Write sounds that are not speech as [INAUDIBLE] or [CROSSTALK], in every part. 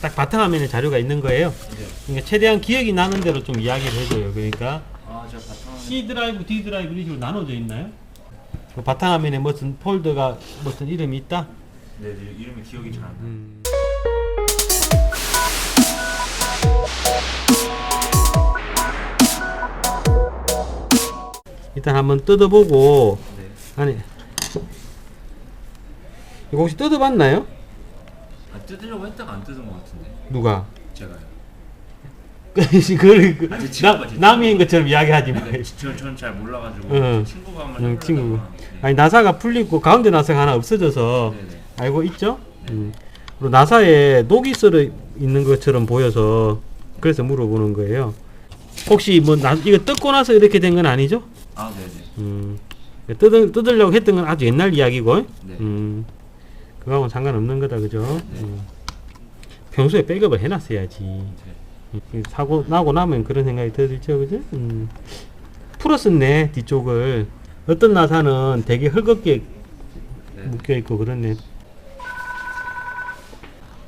딱 바탕화면에 자료가 있는 거예요. 네. 그러니까 최대한 기억이 나는 대로 좀 이야기를 해줘요. 그러니까 아, 제가 바탕 C 드라이브, D 드라이브 이런 식으로 나눠져 있나요? 그 바탕화면에 무슨 폴더가 무슨 이름이 있다? 네, 네, 이름이 기억이 잘 안 나요. 음. 일단 한번 뜯어보고 네. 아니 이거 혹시 뜯어봤나요? 아, 뜯으려고 했다가 안 뜯은 것 같은데. 누가? 제가요. [LAUGHS] 그걸 그, 아, 제 친구가, 나, 제 남인 것처럼 이야기하지 마. 네, 저, 저는 잘 몰라가지고 응. 친구가 한번 응, 해보려다가 친구. 네. 아니 나사가 풀리고 가운데 나사가 하나 없어져서 네네. 알고 있죠? 음. 그리고 나사에 녹이 썰어 있는 것처럼 보여서 그래서 물어보는 거예요. 혹시 뭐 나, 이거 뜯고 나서 이렇게 된 건 아니죠? 아, 네네. 음. 뜯으, 뜯으려고 했던 건 아주 옛날 이야기고, 네. 음. 그거하고는 상관없는 거다, 그죠? 네. 음. 평소에 백업을 해놨어야지. 네. 이 사고 나고 나면 그런 생각이 들죠, 그죠? 음. 풀었었네 뒤쪽을. 어떤 나사는 되게 헐겁게 네. 묶여 있고 그렇네.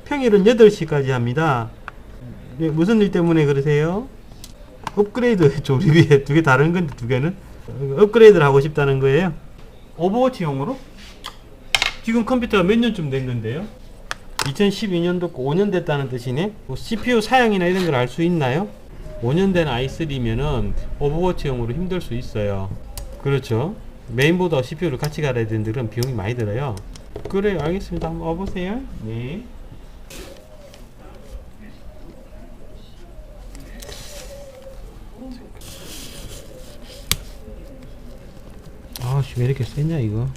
평일은 8시까지 합니다. 예, 무슨 일 때문에 그러세요? 업그레이드 [LAUGHS] 조립이 두 개 다른 건데 두 개는 업그레이드를 하고 싶다는 거예요. 오버워치용으로? 지금 컴퓨터가 몇 년쯤 된 건데요? 2012년도 5년 됐다는 뜻이네. 뭐 CPU 사양이나 이런 걸 알 수 있나요? 5년 된 i3면은 오버워치용으로 힘들 수 있어요. 그렇죠. 메인보드와 CPU를 같이 갈아야 되는데 그럼 비용이 많이 들어요. 그래 알겠습니다. 한번 와보세요. 네. 아씨 왜 이렇게 세냐 이거.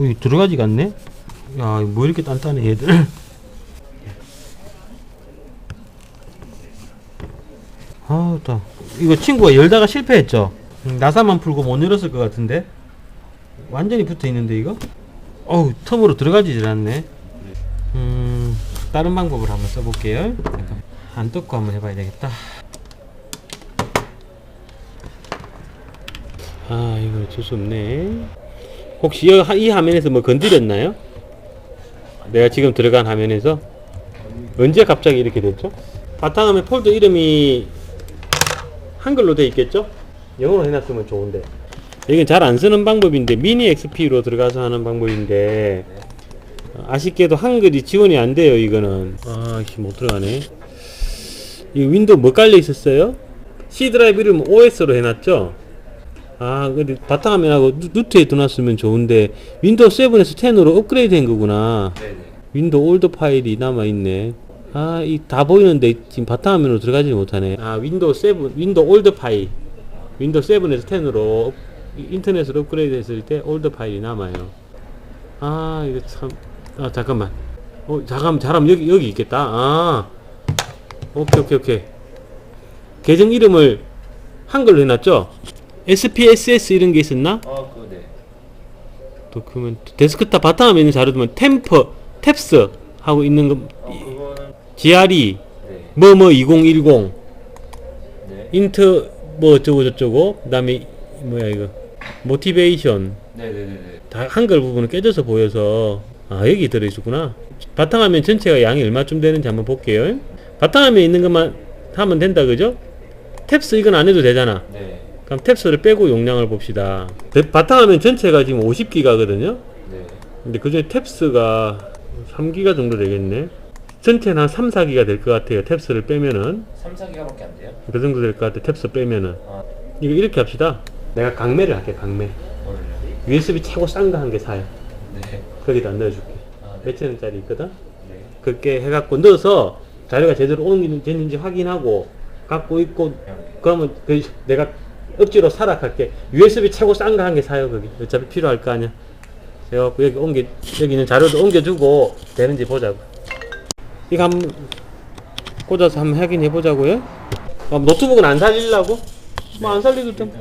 어, 이 들어가지가 않네? 야, 뭐 이렇게 단단해, 얘들. 아, 또 이거 친구가 열다가 실패했죠? 음, 나사만 풀고 못 열었을 것 같은데? 완전히 붙어 있는데, 이거? 어우, 텀으로 들어가지질 않네. 음, 다른 방법을 한번 써볼게요. 안 뜯고 한번 해봐야 되겠다. 아, 이거 어쩔 수 없네. 혹시 이, 화면에서 뭐 건드렸나요? 내가 지금 들어간 화면에서 언제 갑자기 이렇게 됐죠? 바탕화면 폴더 이름이 한글로 돼 있겠죠? 영어로 해놨으면 좋은데 이건 잘 안 쓰는 방법인데 미니 XP로 들어가서 하는 방법인데 아쉽게도 한글이 지원이 안 돼요 이거는 아씨 못 들어가네 이 윈도우 뭐 깔려 있었어요? C 드라이브 이름 OS로 해놨죠? 아, 근데 바탕화면하고 누- 누트에 두놨으면 좋은데 윈도우 7에서 10으로 업그레이드 된 거구나. 네네. 윈도우 올드 파일이 남아 있네. 아, 이 다 보이는데 지금 바탕화면으로 들어가지 못하네. 아, 윈도우 7, 윈도우 올드 파일. 윈도우 7에서 10으로 인터넷으로 업그레이드 했을 때 올드 파일이 남아요. 아, 이거 참. 아, 잠깐만. 어, 잠깐만, 잘하면 여기 여기 있겠다. 아. 오케이, 오케이, 오케이. 계정 이름을 한글로 해놨죠? SPSS 이런 게 있었나? 아, 그거 네. 도큐멘트 데스크탑 바탕화면에 있는 자료 두면 템퍼 탭스 하고 있는 거 어, 그거는 GRE 네. 뭐뭐 2010 네. 인트 뭐 어쩌고 저쩌고 그다음에 뭐야 이거 모티베이션 네 네 네 네. 다 한글 부분은 깨져서 보여서 아 여기 들어 있었구나 바탕화면 전체가 양이 얼마쯤 되는지 한번 볼게요 바탕화면에 있는 것만 하면 된다 그죠? 탭스 이건 안 해도 되잖아 네. 그럼 탭스를 빼고 용량을 봅시다 대- 바탕화면 전체가 지금 50기가거든요 네. 근데 그 중에 탭스가 3기가 정도 되겠네. 전체는 한 3, 4기가 될 것 같아요. 탭스를 빼면은. 3, 4기가밖에 안 돼요? 그 정도 될 것 같아. 탭스 빼면은. 아, 이거 이렇게 합시다. 내가 강매를 할게, 강매. 뭐를요? USB 최고 싼 거 한 개 사요. 네. 거기다 넣어줄게. 아, 네. 몇천 원짜리 있거든? 네. 그렇게 해갖고 넣어서 자료가 제대로 옮기는지 확인하고 갖고 있고 그러면 그 내가 억지로 사락할게. USB 최고 싼 거 한 개 사요, 거기. 어차피 필요할 거 아니야. 그래갖고 여기 옮겨, 여기 있는 자료도 옮겨주고 되는지 보자고. 이거 한번 꽂아서 한번 확인해 보자고요. 아, 노트북은 안 살리려고? 뭐 안 살리도 좀.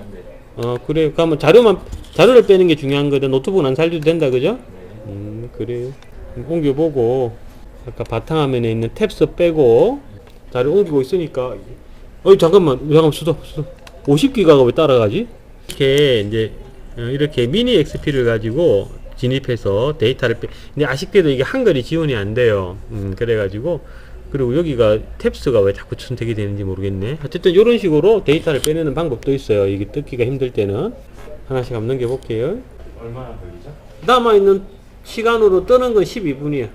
어, 그래요. 그러면 자료만, 자료를 빼는 게 중요한 거든 노트북은 안 살려도 된다, 그죠? 네. 음, 그래요. 옮겨보고, 아까 바탕화면에 있는 탭스 빼고, 자료 옮기고 있으니까, 어이, 잠깐만, 잠깐만, 수도, 수도. 50기가가 왜 따라가지? 이렇게 이제 어, 이렇게 미니 XP를 가지고 진입해서 데이터를 빼. 근데 아쉽게도 이게 한글이 지원이 안 돼요. 음, 그래가지고 그리고 여기가 탭스가 왜 자꾸 선택이 되는지 모르겠네. 어쨌든 이런 식으로 데이터를 빼내는 방법도 있어요. 이게 뜯기가 힘들 때는 하나씩 한번 넘겨볼게요. 얼마나 걸리죠? 남아 있는 시간으로 뜨는 건 12분이야.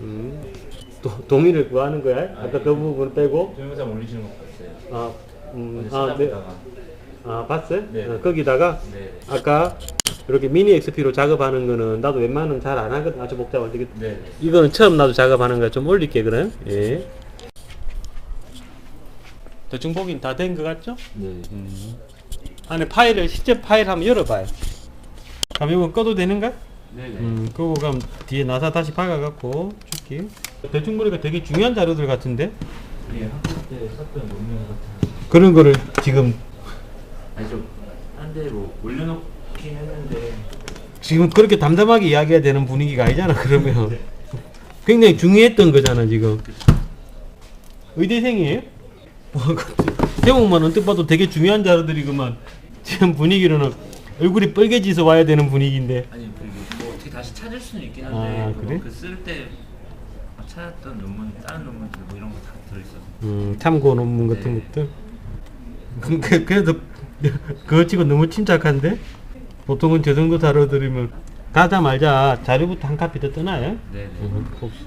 음. 도, 도민을 구하는 거야? 아까 그 부분 빼고. 동영상 올리시는 거 봤어요. 아, 음, 아, 네. 아, 봤어요? 네. 어, 거기다가 네. 아까 이렇게 미니 XP로 작업하는 거는 나도 웬만하면 잘 안 하거든. 아주 복잡한데. 이게- 네. 이거는 처음 나도 작업하는 거좀 올릴게, 그럼. 예. 대충 보긴 다 된 것 같죠? 네. 음. 안에 파일을, 실제 파일 한번 열어봐요. 그럼 이거 꺼도 되는가? 네. 네. 음, 그거 그럼 뒤에 나사 다시 박아갖고 줄게. 대충 보니까 되게 중요한 자료들 같은데? 예, 학교 때 썼던 논문 같은. 그런 거를 지금, 아니 좀한대뭐 올려놓긴 했는데. 지금 그렇게 담담하게 이야기해야 되는 분위기가 아니잖아, 그러면. [LAUGHS] 굉장히 중요했던 거잖아, 지금. 의대생이에요? 뭐, 제목만 언뜻 봐도 되게 중요한 자료들이구만. 지금 분위기로는 얼굴이 빨개지서 와야 되는 분위기인데. 아니 뭐 어떻게 다시 찾을 수는 있긴 한데. 아, 그래? 그쓸때 찾았던 논문, 다른 논문들 뭐 이런 거 다 들어있어서. 음, 참고 논문 같은 네. 것들. 그, 그, 그래도 그거 치고 너무 침착한데? 보통은 저 정도 자료 들으면 가자 말자 자료부터 한 카피 더 뜨나요? 네. 네. 음, 혹시